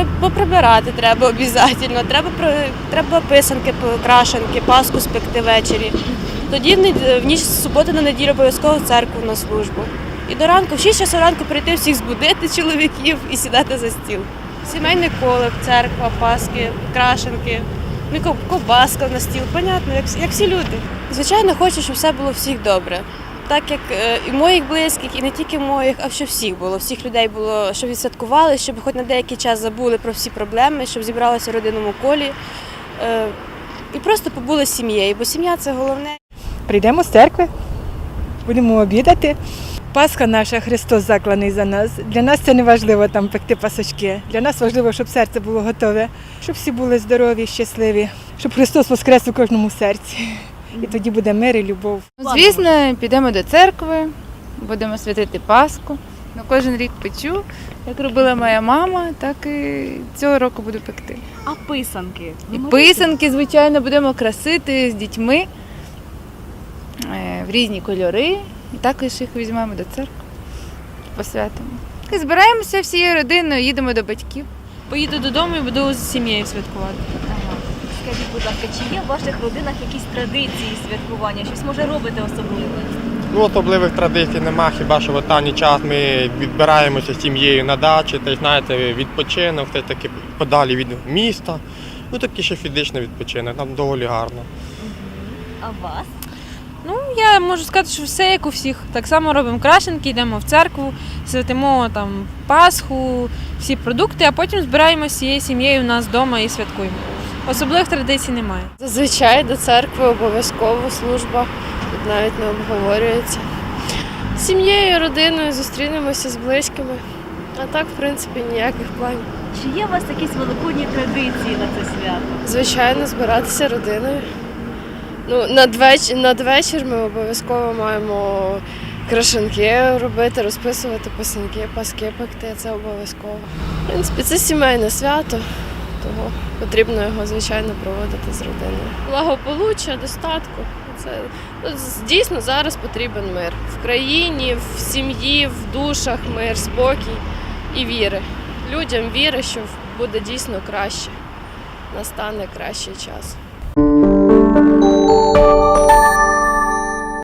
При- Поприбирати треба обов'язково. Треба, треба писанки, крашенки, паску спекти ввечері. Тоді в ніч з суботи на неділю обов'язково в церкву на службу. І до ранку, в 6 часу ранку прийти всіх збудити чоловіків і сідати за стіл. Сімейний колик, церква, паски, крашенки, ну, ковбаска на стіл. Понятно, як, як всі люди. Звичайно, хочу, щоб все було всіх добре. Так як е, і моїх близьких, і не тільки моїх, а щоб всіх було. Всіх людей було, щоб відсвяткували, щоб хоч на деякий час забули про всі проблеми, щоб зібралися в родинному колі. Е, і просто побули з сім'єю, бо сім'я це головне. Прийдемо з церкви, будемо обідати. Пасха наша, Христос закланий за нас. Для нас це не важливо там пекти пасочки. Для нас важливо, щоб серце було готове, щоб всі були здорові, щасливі, щоб Христос воскрес у кожному серці. І тоді буде мир і любов. Ну, Звісно, підемо до церкви, будемо святити Пасху. Ну, кожен рік печу. Як робила моя мама, так і цього року буду пекти. А писанки? І писанки, звичайно, будемо красити з дітьми е, в різні кольори. І також їх візьмемо до церкви, посвятимо. І збираємося всією родиною, їдемо до батьків. Поїду додому і буду з сім'єю святкувати. Скажіть, будь ласка, чи є в ваших родинах якісь традиції святкування? Щось може робите особливе? Ну, особливих традицій нема, хіба що в останній час ми відбираємося з сім'єю на дачі, та знаєте, відпочинок, все таки подалі від міста. Ну такий ще фізичний відпочинок, там доволі гарно. А вас? Ну, я можу сказати, що все як у всіх. Так само робимо крашенки, йдемо в церкву, святимо там Пасху, всі продукти, а потім збираємося всією сім'єю у нас вдома і святкуємо. Особливих традицій немає. Зазвичай до церкви обов'язково служба, тут навіть не обговорюється. З сім'єю, родиною зустрінемося з близькими. А так, в принципі, ніяких планів. Чи є у вас якісь великодні традиції на це свято? Звичайно, збиратися родиною. Ну, надвеч... надвечір ми обов'язково маємо крашенки робити, розписувати писанки, паски пекти. Це обов'язково. В принципі, це сімейне свято, тому потрібно його, звичайно, проводити з родиною. Благополуччя, достатку. Це ну, дійсно зараз потрібен мир в країні, в сім'ї, в душах мир, спокій і віри. Людям віри, що буде дійсно краще. Настане кращий час.